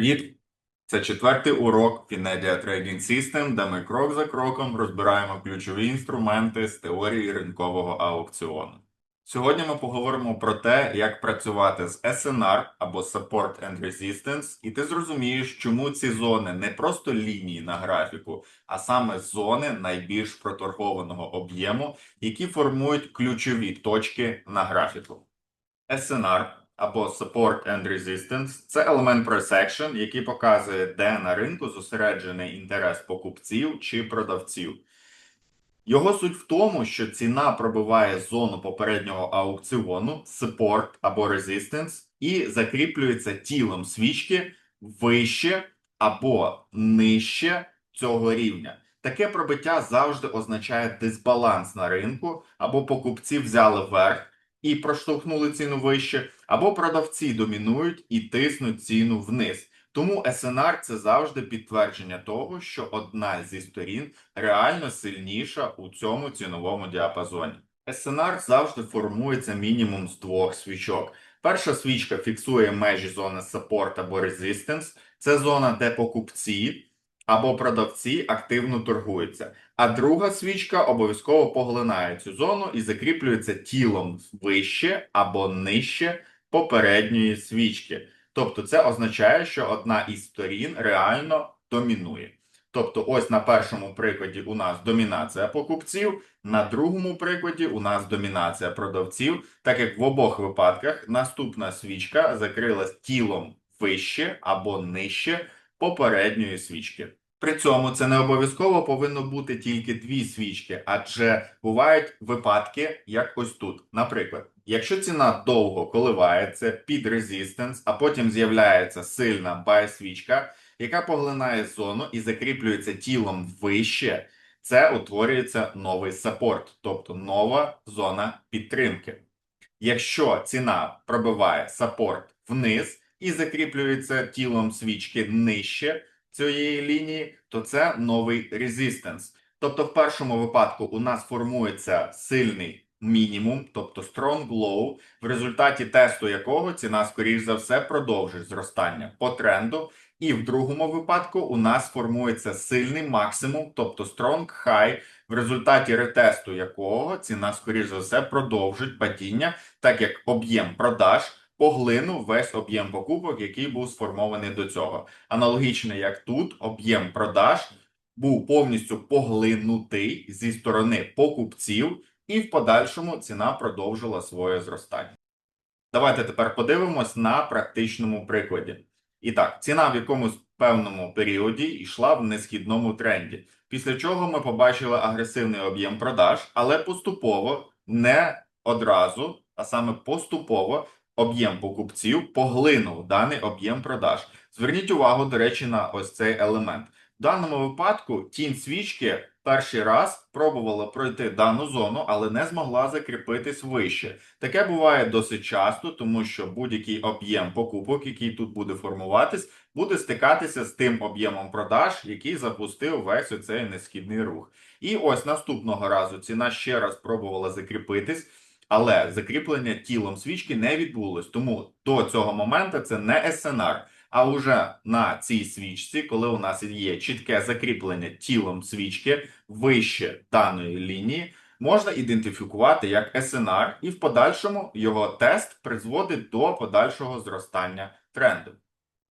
Привіт! Це четвертий урок Finedia Trading System, де ми крок за кроком розбираємо ключові інструменти з теорії ринкового аукціону. Сьогодні ми поговоримо про те, як працювати з SNR або Support and Resistance, і ти зрозумієш, чому ці зони не просто лінії на графіку, а саме зони найбільш проторгованого об'єму, які формують ключові точки на графіку. SNR або Support and Resistance – це елемент price action, який показує, де на ринку зосереджений інтерес покупців чи продавців. Його суть в тому, що ціна пробиває зону попереднього аукціону, support або resistance, і закріплюється тілом свічки вище або нижче цього рівня. Таке пробиття завжди означає дисбаланс на ринку, або покупці взяли верх і проштовхнули ціну вище, або продавці домінують і тиснуть ціну вниз. Тому SNR – це завжди підтвердження того, що одна зі сторін реально сильніша у цьому ціновому діапазоні. SNR завжди формується мінімум з двох свічок. Перша свічка фіксує межі зони support або resistance. Це зона, де покупці або продавці активно торгуються. А друга свічка обов'язково поглинає цю зону і закріплюється тілом вище або нижче попередньої свічки. Тобто це означає, що одна із сторін реально домінує. Тобто, ось на першому прикладі у нас домінація покупців, на другому прикладі у нас домінація продавців, так як в обох випадках наступна свічка закрилась тілом вище або нижче попередньої свічки. При цьому це не обов'язково повинно бути тільки дві свічки, адже бувають випадки, як ось тут. Наприклад, якщо ціна довго коливається під резистенс, а потім з'являється сильна бай-свічка, яка поглинає зону і закріплюється тілом вище, це утворюється новий саппорт, тобто нова зона підтримки. Якщо ціна пробиває саппорт вниз і закріплюється тілом свічки нижче цієї лінії, то це новий резистенс. Тобто, в першому випадку у нас формується сильний мінімум, тобто strong low, в результаті тесту якого ціна, скоріш за все, продовжить зростання по тренду. І в другому випадку у нас формується сильний максимум, тобто strong high, в результаті ретесту якого ціна, скоріш за все, продовжить падіння, так як об'єм продаж поглинув весь об'єм покупок, який був сформований до цього. Аналогічно як тут, об'єм продаж був повністю поглинутий зі сторони покупців, і в подальшому ціна продовжила своє зростання. Давайте тепер подивимось на практичному прикладі. І так, ціна в якомусь певному періоді йшла в несхідному тренді, після чого ми побачили агресивний об'єм продаж, але поступово не одразу, а саме поступово об'єм покупців поглинув даний об'єм продаж. Зверніть увагу, до речі, на ось цей елемент. В даному випадку тінь свічки перший раз пробувала пройти дану зону, але не змогла закріпитись вище. Таке буває досить часто, тому що будь-який об'єм покупок, який тут буде формуватись, буде стикатися з тим об'ємом продаж, який запустив весь оцей несхідний рух. І ось наступного разу ціна ще раз пробувала закріпитись. Але закріплення тілом свічки не відбулось. Тому до цього моменту це не СНР. А вже на цій свічці, коли у нас є чітке закріплення тілом свічки вище даної лінії, можна ідентифікувати як СНР, і в подальшому його тест призводить до подальшого зростання тренду.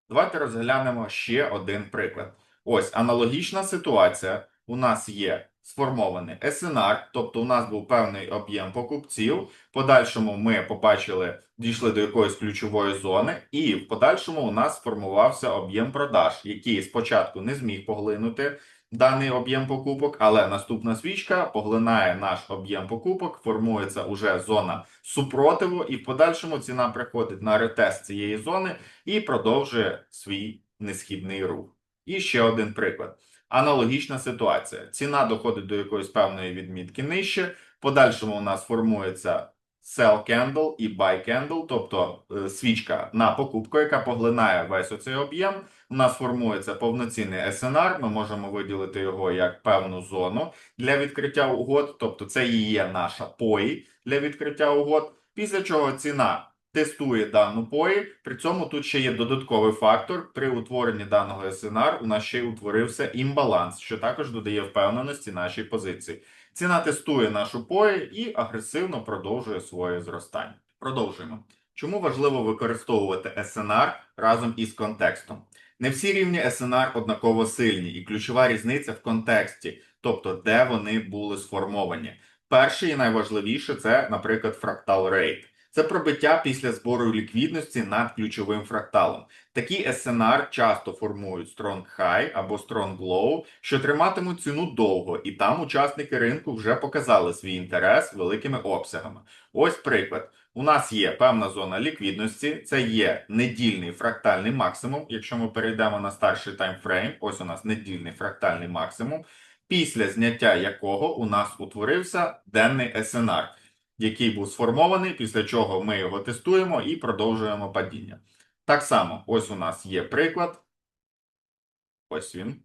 Давайте розглянемо ще один приклад. Ось аналогічна ситуація. У нас є сформований SNR, тобто у нас був певний об'єм покупців. В подальшому ми побачили, дійшли до якоїсь ключової зони, і в подальшому у нас сформувався об'єм продаж, який спочатку не зміг поглинути даний об'єм покупок, але наступна свічка поглинає наш об'єм покупок, формується уже зона супротиву, і в подальшому ціна приходить на ретест цієї зони і продовжує свій несхідний рух. І ще один приклад. Аналогічна ситуація. Ціна доходить до якоїсь певної відмітки нижче. Подальшому у нас формується sell candle і buy candle, тобто е, свічка на покупку, яка поглинає весь оцей об'єм. У нас формується повноцінний SNR, Ми можемо виділити його як певну зону для відкриття угод, тобто це і є наша POI для відкриття угод. Після чого ціна тестує дану пої. При цьому тут ще є додатковий фактор. При утворенні даного СНР у нас ще й утворився імбаланс, що також додає впевненості нашій позиції. Ціна тестує нашу пої і агресивно продовжує своє зростання. Продовжуємо. Чому важливо використовувати СНР разом із контекстом? Не всі рівні СНР однаково сильні, і ключова різниця в контексті, тобто де вони були сформовані. Перше і найважливіше це, наприклад, фрактал рейт. Це пробиття після збору ліквідності над ключовим фракталом. Такі SNR часто формують Strong High або Strong Low, що триматимуть ціну довго, і там учасники ринку вже показали свій інтерес великими обсягами. Ось приклад. У нас є певна зона ліквідності, це є недільний фрактальний максимум. Якщо ми перейдемо на старший таймфрейм, ось у нас недільний фрактальний максимум, після зняття якого у нас утворився денний SNR який був сформований, після чого ми його тестуємо і продовжуємо падіння. Так само, ось у нас є приклад. Ось він.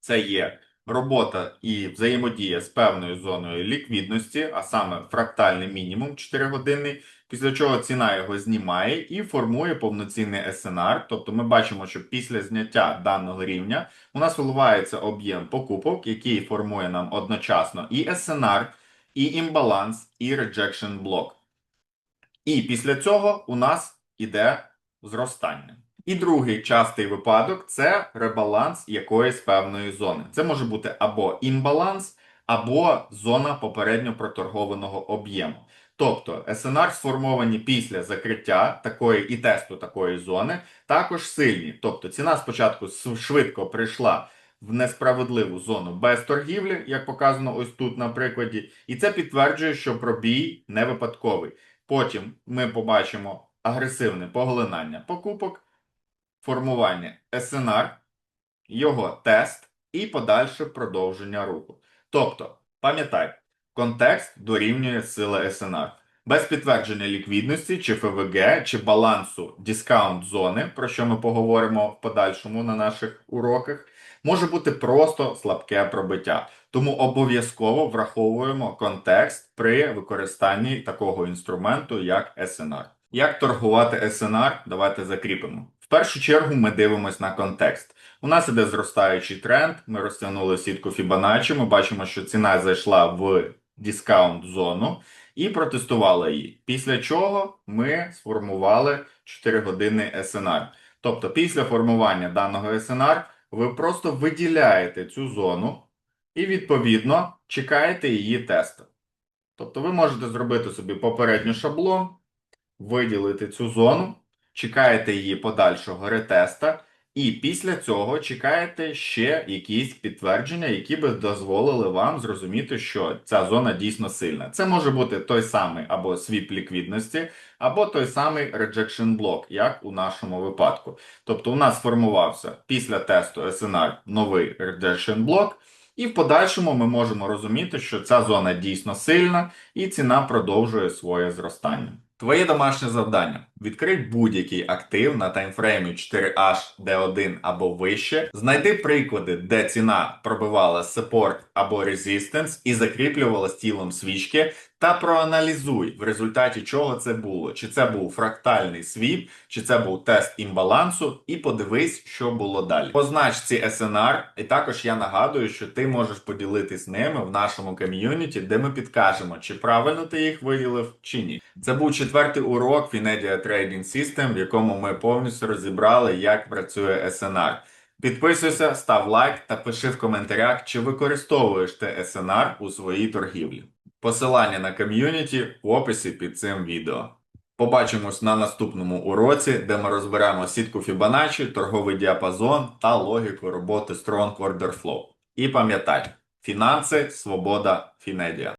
Це є робота і взаємодія з певною зоною ліквідності, а саме фрактальний мінімум 4 години, після чого ціна його знімає і формує повноцінний SNR. Тобто ми бачимо, що після зняття даного рівня у нас виливається об'єм покупок, який формує нам одночасно і SNR, і імбаланс, і rejection блок. І після цього у нас іде зростання. І другий частий випадок це ребаланс якоїсь певної зони. Це може бути або імбаланс, або зона попередньо проторгованого об'єму. Тобто SNR сформовані після закриття такої і тесту такої зони, також сильні. Тобто ціна спочатку швидко прийшла в несправедливу зону без торгівлі, як показано ось тут на прикладі, і це підтверджує, що пробій не випадковий. Потім ми побачимо агресивне поглинання покупок, формування SNR, його тест і подальше продовження руху. Тобто, пам'ятай, контекст дорівнює сила SNR. Без підтвердження ліквідності, чи ФВГ, чи балансу дискаунт зони, про що ми поговоримо в подальшому на наших уроках, може бути просто слабке пробиття. Тому обов'язково враховуємо контекст при використанні такого інструменту, як SNR. Як торгувати SNR, давайте закріпимо. В першу чергу ми дивимось на контекст. У нас іде зростаючий тренд, ми розтягнули сітку Fibonacci, ми бачимо, що ціна зайшла в дискаунт зону і протестували її. Після чого ми сформували 4 години SNR. Тобто, після формування даного SNR ви просто виділяєте цю зону і, відповідно, чекаєте її тесту. Тобто, ви можете зробити собі попередній шаблон, виділити цю зону, чекаєте її подальшого ретеста. І після цього чекаєте ще якісь підтвердження, які би дозволили вам зрозуміти, що ця зона дійсно сильна. Це може бути той самий або свіп ліквідності, або той самий rejection блок, як у нашому випадку. Тобто у нас сформувався після тесту SNR новий rejection блок, і в подальшому ми можемо розуміти, що ця зона дійсно сильна і ціна продовжує своє зростання. Твоє домашнє завдання: відкрий будь-який актив на таймфреймі 4H, D1 або вище, знайди приклади, де ціна пробивала support або resistance і закріплювалась тілом свічки, та проаналізуй, в результаті чого це було. Чи це був фрактальний свіп, чи це був тест імбалансу, і подивись, що було далі. Познач ці SNR, і також я нагадую, що ти можеш поділитись ними в нашому ком'юніті, де ми підкажемо, чи правильно ти їх виділив, чи ні. Це був четвертий урок Finedia Trading System, в якому ми повністю розібрали, як працює SNR. Підписуйся, став лайк та пиши в коментарях, чи використовуєш ти SNR у своїй торгівлі. Посилання на ком'юніті в описі під цим відео. Побачимось на наступному уроці, де ми розберемо сітку Fibonacci, торговий діапазон та логіку роботи Strong Order Flow. І пам'ятай, фінанси, свобода, Фінедія.